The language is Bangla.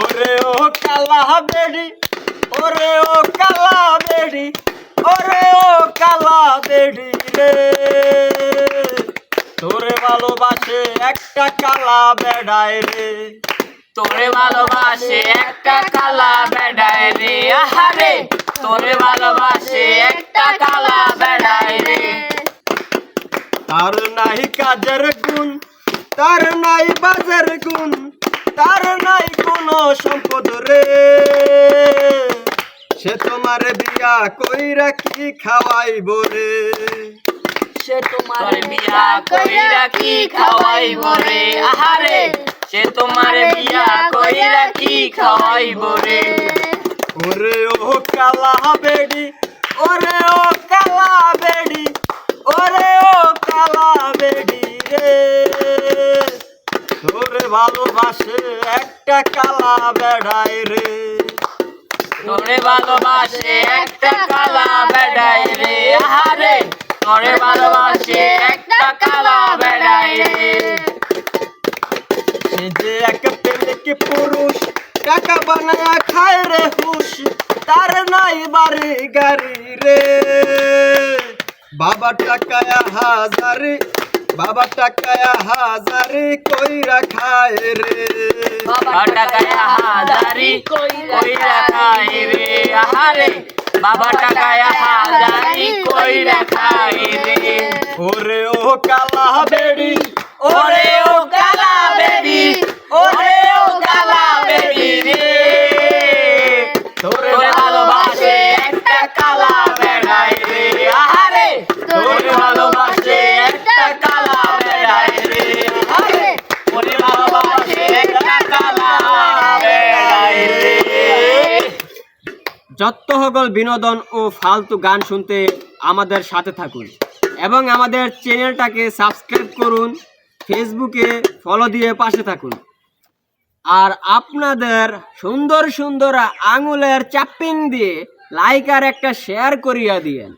ওরে ও কালা বেডি ওরে ও কালা বেডি ওরে ও কালা বেডি রে। তোরে ভালোবাসে একটা কালা বেড়ায় রে। তোরে ভালোবাসে একটা কালা বেড়ায় রে। আহারে তোরে ভালোবাসে একটা কালা বেড়ায় রে। তার নাই কাজের গুণ তার নাই বাজের গুণ তার সম্পদ রে। সে তোমার বিয়া কইরা কি খাওয়াইব রে? সে তোমার বিয়া কইরা কি খাওয়াইব রে? আহারে! সে তোমার বিয়া কইরা কি খাওয়াইব রে? ওরে ও কালা বেডি ওরে ও কালা বেডি ওরে ও কালা বেডি রে তোরে ভালোবাসে একটা কালা বেড়ায় রে। তোরে ভালোবাসে একটা কালা বেড়ায় রে। আহারে তোরে ভালোবাসে একটা কালা বেড়ায় রে। সে যে এক পেলেকে পুরুষ টাকা বানায়া খায় রে হুশ তার নাই বাড়ি গাড়ি রে। বাবা টাকায়া হাজারি বাবা টাকায়া হাজারি কইরা খায় রে টাকায় হাজারি কইরা খাই রে আহারে বাবা টাকায় হাজারি কইরা রে ও কালা বেড়ি যত সকল বিনোদন ও ফালতু গান শুনতে আমাদের সাথে থাকুন এবং আমাদের চ্যানেলটাকে সাবস্ক্রাইব করুন, ফেসবুকে ফলো দিয়ে পাশে থাকুন। আর আপনাদের সুন্দর সুন্দর আঙুলের চাপিং দিয়ে লাইক আর একটা শেয়ার করিয়া দিয়েন।